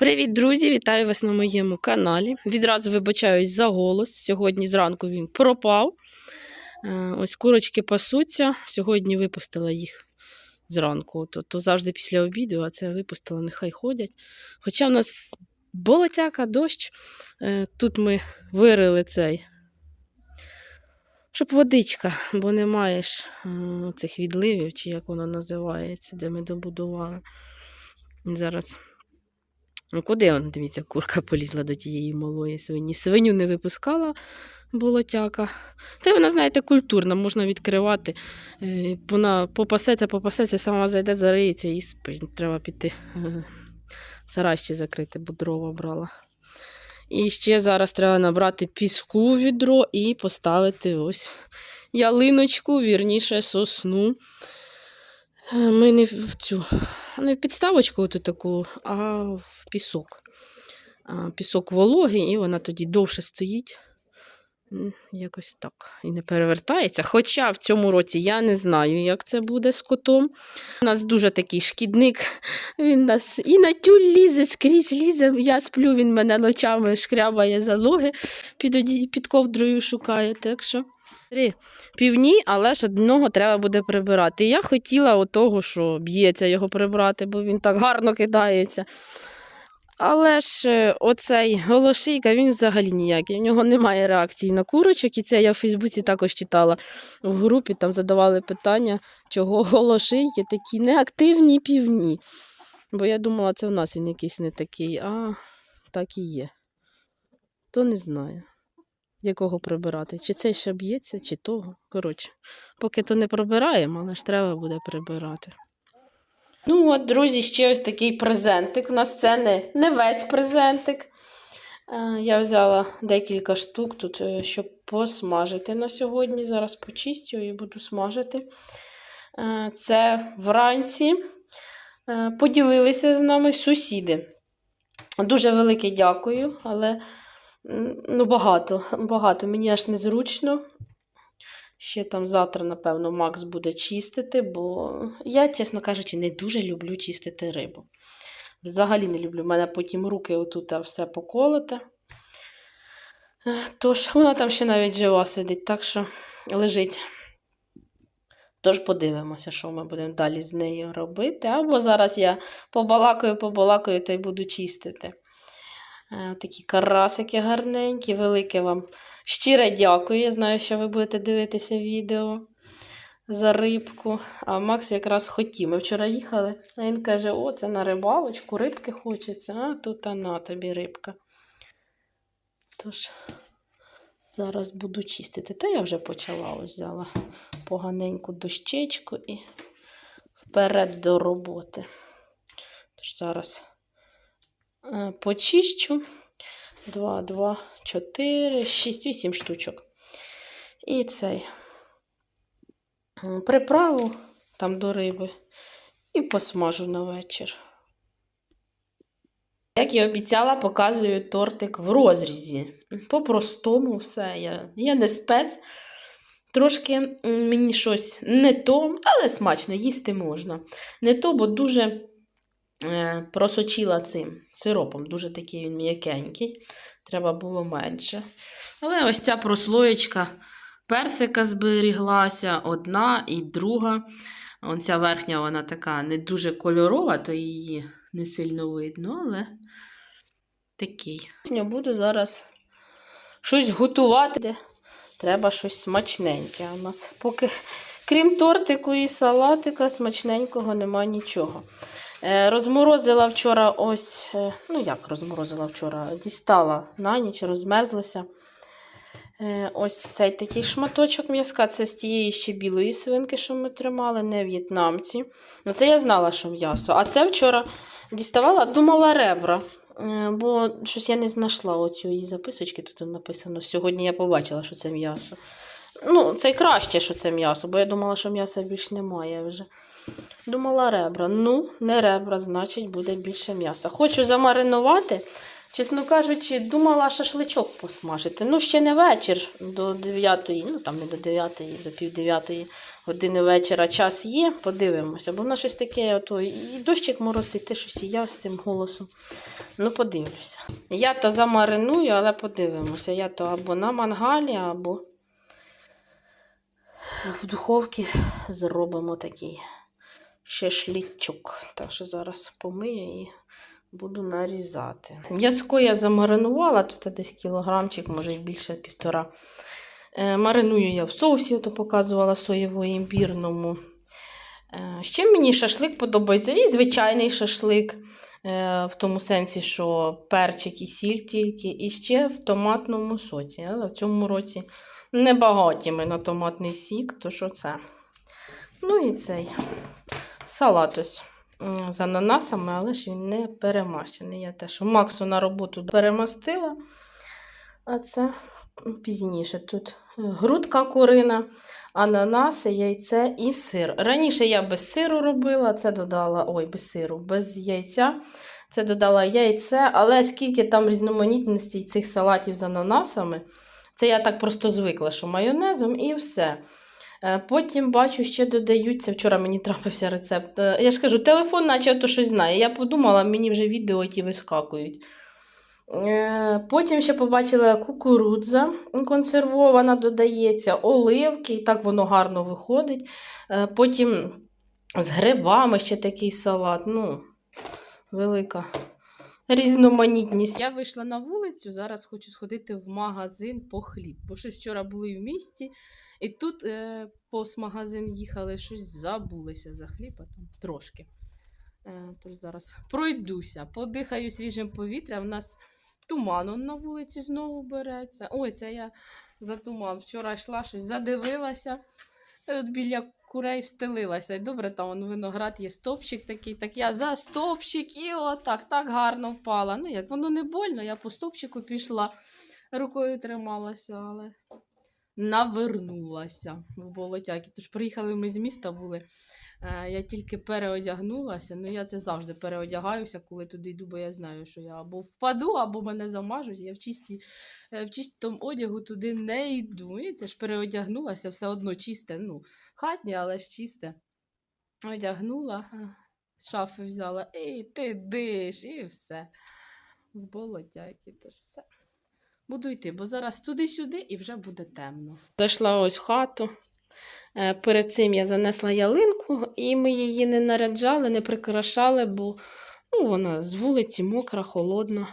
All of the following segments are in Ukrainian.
Привіт, друзі! Вітаю вас на моєму каналі. Відразу вибачаюсь за голос. Сьогодні зранку він пропав. Е, Ось курочки пасуться. Сьогодні випустила їх зранку. То, то завжди після обіду, а це випустила, нехай ходять. Хоча в нас болотяка, дощ. Е, Тут ми вирили цей. Щоб водичка, бо немає ж е, цих відливів, чи як воно називається, де ми добудували. Зараз Ну, куди он, дивіться, курка полізла до тієї малої свині. Свиню не випускала болотяка. Та вона, знаєте, культурна, можна відкривати. Е, Вона попасеться, попасеться, сама зайде, зариється і спить. Треба піти. е, Сарай закрити, бо дрова брала. І ще зараз треба набрати піску в відро і поставити ось ялиночку, вірніше, сосну. Ми не в цю, не в підставочку оту таку, а в пісок. Пісок вологий, і вона тоді довше стоїть. Якось так. І не перевертається. Хоча в цьому році я не знаю, як це буде з котом. У нас дуже такий шкідник. Він нас і на тюль лізе, скрізь лізе. Я сплю, він мене ночами шкрябає залоги, під, під ковдрою шукає. Так що три півні, але ж одного треба буде прибирати. Я хотіла отого, що б'ється його прибрати, бо він так гарно кидається. Але ж е, оцей голошийка, він взагалі ніякий. У нього немає реакції на курочок. І це я в Фейсбуці також читала в групі, там задавали питання, чого голошийки такі неактивні півні. Бо я думала, це в нас він якийсь не такий, а так і є. То не знаю, якого прибирати. Чи цей ще б'ється, чи того. Коротше, поки то не прибираємо, але ж треба буде прибирати. Ну от, друзі, ще ось такий презентик. У нас це не, не весь презентик. Е, Я взяла декілька штук тут, е, щоб посмажити на сьогодні. Зараз почистю і буду смажити. Е, Це вранці поділилися з нами сусіди. Дуже велике дякую, але ну, багато, багато. Мені аж незручно. Ще там завтра, напевно, Макс буде чистити, бо я, чесно кажучи, не дуже люблю чистити рибу. Взагалі не люблю. У мене потім руки отут все поколоте. Тож, вона там ще навіть жива сидить, так що лежить. Тож подивимося, що ми будемо далі з нею робити. Або зараз я побалакаю, побалакаю та й буду чистити. Е, Такі карасики гарненькі, велике вам щире дякую. Я знаю, що ви будете дивитися відео за рибку. А Макс якраз хотів. Ми вчора їхали, а він каже: о, це на рибалочку, рибки хочеться, а тут на тобі рибка. Тож, зараз буду чистити. Та я вже почала ось взяла поганеньку дощечку і вперед до роботи. Тож зараз почищу. 2, 2, 4, 6, 8 штучок. І цей приправу там до риби і посмажу на вечір. Як і обіцяла, показую тортик в розрізі. По-простому все. Я, я не спец. Трошки мені щось не то, але смачно, їсти можна. Не то, бо дуже е, просочила цим сиропом. Дуже такий він м'якенький. Треба було менше. Але ось ця прослоєчка персика зберіглася, одна і друга. Оця верхня, вона така не дуже кольорова, то її не сильно видно, але такий. Я буду зараз щось готувати. Треба щось смачненьке. У нас поки, крім тортику і салатика, смачненького нема нічого. Е, Розморозила вчора ось, е, ну як розморозила вчора, дістала на ніч, розмерзлася. Е, Ось цей такий шматочок м'язка. Це з тієї ще білої свинки, що ми тримали, не в'єтнамці. Ну, це я знала, що м'ясо. А це вчора діставала, думала ребра. Бо щось я не знайшла оцю її записочки, тут написано. Сьогодні я побачила, що це м'ясо. Ну, це краще, що це м'ясо, бо я думала, що м'яса більш немає вже. Думала ребра. Ну, не ребра, значить, буде більше м'яса. Хочу замаринувати. Чесно кажучи, думала шашличок посмажити. Ну, ще не вечір до 9, ну там не до 9, до пів 9 години вечора час є, подивимося. Бо вона щось таке, ото, і дощик моросить, те щось і я з цим голосом. Ну, подивлюся. Я то замариную, але подивимося. Я то або на мангалі, або в духовці зробимо такий шашлічок. Так що зараз помию і буду нарізати. М'язко я замаринувала, тут десь кілограмчик, може більше півтора. Е, Мариную я в соусі, ото показувала соєво-імбірному. Е, Ще мені шашлик подобається. І звичайний шашлик, е, в тому сенсі, що перчик і сіль тільки, і ще в томатному соці. Але в цьому році не багаті ми на томатний сік, то що це. Ну і цей салат з ананасами, але ж він не перемащений. Я теж у Максу на роботу перемастила. А це пізніше. Тут грудка курина, ананаси, яйце і сир. Раніше я без сиру робила, це додала, ой, без сиру, без яйця. Це додала яйце, але скільки там різноманітності цих салатів з ананасами, це я так просто звикла, що майонезом і все. Е, Потім бачу, ще додаються. Вчора мені трапився рецепт. Е, Я ж кажу, телефон, наче то щось знає. Я подумала, мені вже відео ті вискакують. Е, Потім ще побачила кукурудза консервована, додається, оливки, і так воно гарно виходить. Потім з грибами ще такий салат. Ну, велика різноманітність. Я вийшла на вулицю, зараз хочу сходити в магазин по хліб. Бо щось вчора були в місті, і тут е, повз магазин їхали, щось забулися за хліб, а там трошки. Е, тож зараз пройдуся, подихаю свіжим повітрям. У нас туман на вулиці знову береться. Ой, це я за туман. Вчора йшла щось, задивилася. От біля курей встелилася. І добре, там он, виноград є стопчик такий, так я за стопчик і отак так гарно впала. Ну, як воно не больно, я по стопчику пішла, рукою трималася, але навернулася в болотяки. Тож приїхали ми з міста були. Е, Я тільки переодягнулася. Ну, я це завжди переодягаюся, коли туди йду, бо я знаю, що я або впаду, або мене замажуть. Я в чисті, е, в чистому одягу туди не йду. І це ж переодягнулася, все одно чисте. Ну, хатнє, але ж чисте. Одягнула, е, шафи взяла, і ти диш, і все. В болотяки, тож все. Буду йти, бо зараз туди-сюди і вже буде темно. Зайшла ось в хату. Е, Перед цим я занесла ялинку, і ми її не наряджали, не прикрашали, бо ну, вона з вулиці мокра, холодна.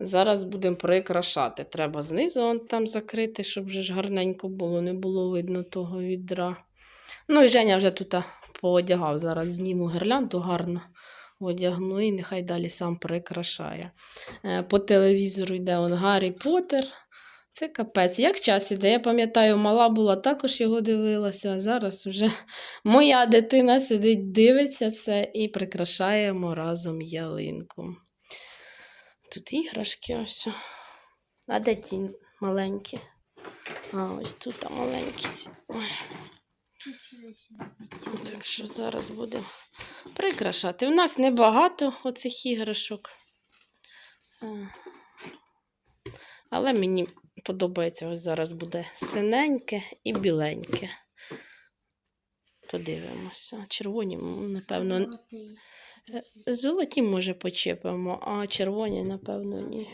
Зараз будемо прикрашати. Треба знизу он там закрити, щоб вже ж гарненько було, не було видно того відра. Ну і Женя вже тут поодягав. Зараз зніму гірлянду гарно одягну і нехай далі сам прикрашає. Е, По телевізору йде он Гаррі Поттер. Це капець. Як час іде. Я пам'ятаю, мала була, також його дивилася. А зараз вже моя дитина сидить, дивиться це і прикрашаємо разом ялинку. Тут іграшки ось. А де ті маленькі? А, ось тут маленькі ці. Ой. Так що зараз будемо прикрашати. У нас небагато оцих іграшок. Але мені подобається, ось зараз буде синеньке і біленьке. Подивимося. Червоні, напевно, е, золоті, може, почепимо, а червоні, напевно, ні.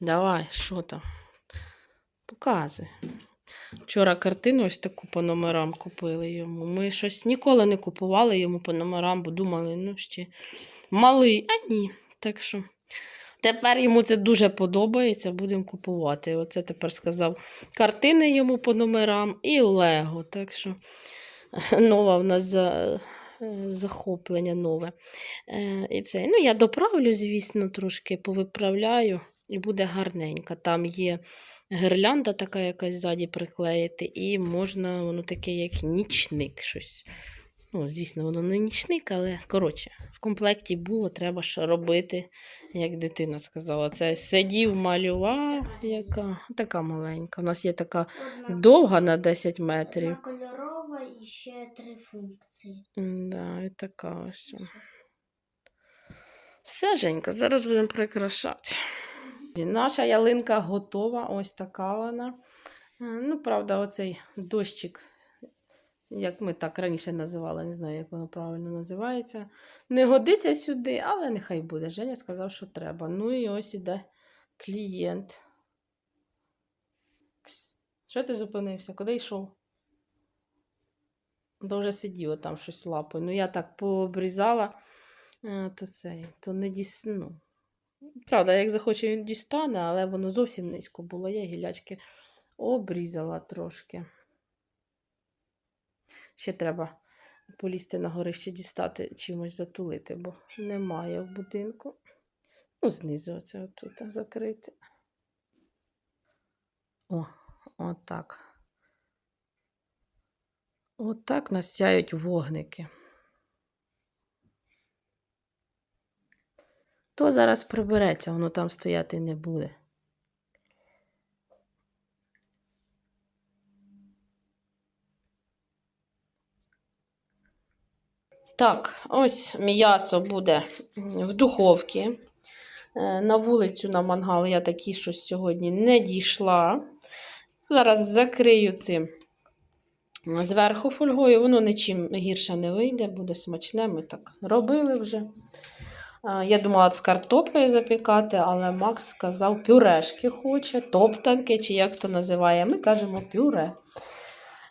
Давай, що там? Показуй. Вчора картину ось таку по номерам купили йому. Ми щось ніколи не купували йому по номерам, бо думали, ну ще малий, а ні. Так що тепер йому це дуже подобається, будемо купувати. Оце тепер сказав картини йому по номерам і Лего. Так що нова в нас за, захоплення нове. Е, І це, ну, я доправлю, звісно, трошки повиправляю, і буде гарненько. Там є гірлянда така якась ззаді приклеїти, і можна, воно таке, як нічник щось. Ну, звісно, воно не нічник, але коротше, в комплекті було, треба ж робити, як дитина сказала. Це сидів, малював, яка така маленька. У нас є така Одна, довга на 10 одна метрів. кольорова і ще три функції. Да, і така ось. Все, Женька, зараз будемо прикрашати. Наша ялинка готова, ось така вона. Е, Ну, правда, оцей дощик як ми так раніше називали, не знаю, як воно правильно називається. Не годиться сюди, але нехай буде. Женя сказав, що треба. Ну і ось іде клієнт. Кс. Що ти зупинився? Куди йшов? То вже сиділо там щось лапою. Ну, я так пообрізала, е, то це, то не дісну. Правда, як захоче, він дістане, але воно зовсім низько було. Я гілячки обрізала трошки. Ще треба полізти на горище дістати, чимось затулити, бо немає в будинку. Ну, знизу оце отут закрити. О, отак. Отак нас сяють вогники. То зараз прибереться, воно там стояти не буде. Так, ось м'ясо буде в духовці. Е, На вулицю на мангал я такі щось сьогодні не дійшла. Зараз закрию цим зверху фольгою, воно нічим гірше не вийде, буде смачне. Ми так робили вже. А, Я думала з картоплею запікати, але Макс сказав, пюрешки хоче, топтанки, чи як то називає. Ми кажемо пюре.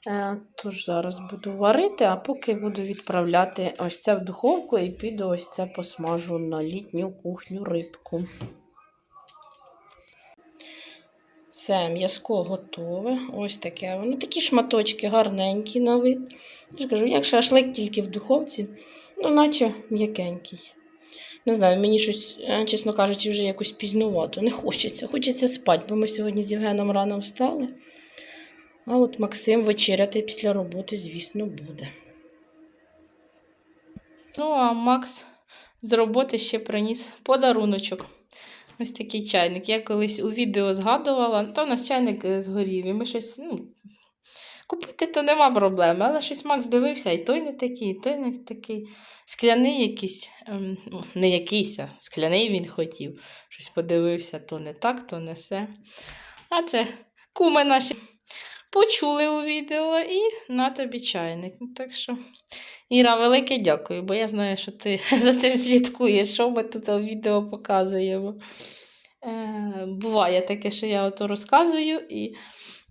Е, Тож зараз буду варити, а поки буду відправляти ось це в духовку і піду ось це посмажу на літню кухню рибку. Все, м'язко готове. Ось таке. Воно такі шматочки гарненькі на вид. Я ж кажу, як шашлик тільки в духовці, ну, наче м'якенький. Не знаю, мені щось, е, чесно кажучи, вже якось пізнувато. Не хочеться. Хочеться спати, бо ми сьогодні з Євгеном рано встали. А от Максим вечеряти після роботи, звісно, буде. Ну, а Макс з роботи ще приніс подаруночок. Ось такий чайник. Я колись у відео згадувала, то у нас чайник е, згорів, і ми щось. ну, Купити то нема проблеми, але щось Макс дивився, і той не такий, і той не такий. Скляний якийсь, ем, ну, не якийсь, а скляний він хотів. Щось подивився, то не так, то не все. А це куми наші почули у відео і на тобі чайник. Так що, Іра, велике дякую, бо я знаю, що ти за цим слідкуєш, що ми тут у відео показуємо. Е, буває таке, що я ото розказую, і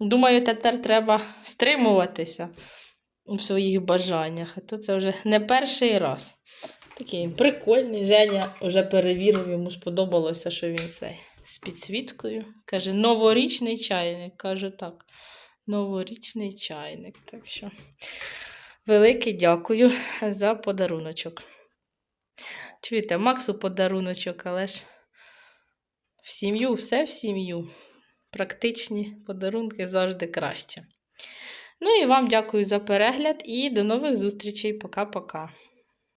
думаю, тепер треба стримуватися у своїх бажаннях. А то це вже не перший раз. Такий прикольний. Женя вже перевірив, йому сподобалося, що він цей з підсвіткою. Каже, новорічний чайник. Кажу так новорічний чайник. Так що велике дякую за подаруночок. Чуєте, Максу подаруночок, але ж в сім'ю, все в сім'ю. Практичні подарунки завжди краще. Ну і вам дякую за перегляд і до нових зустрічей. Пока-пока.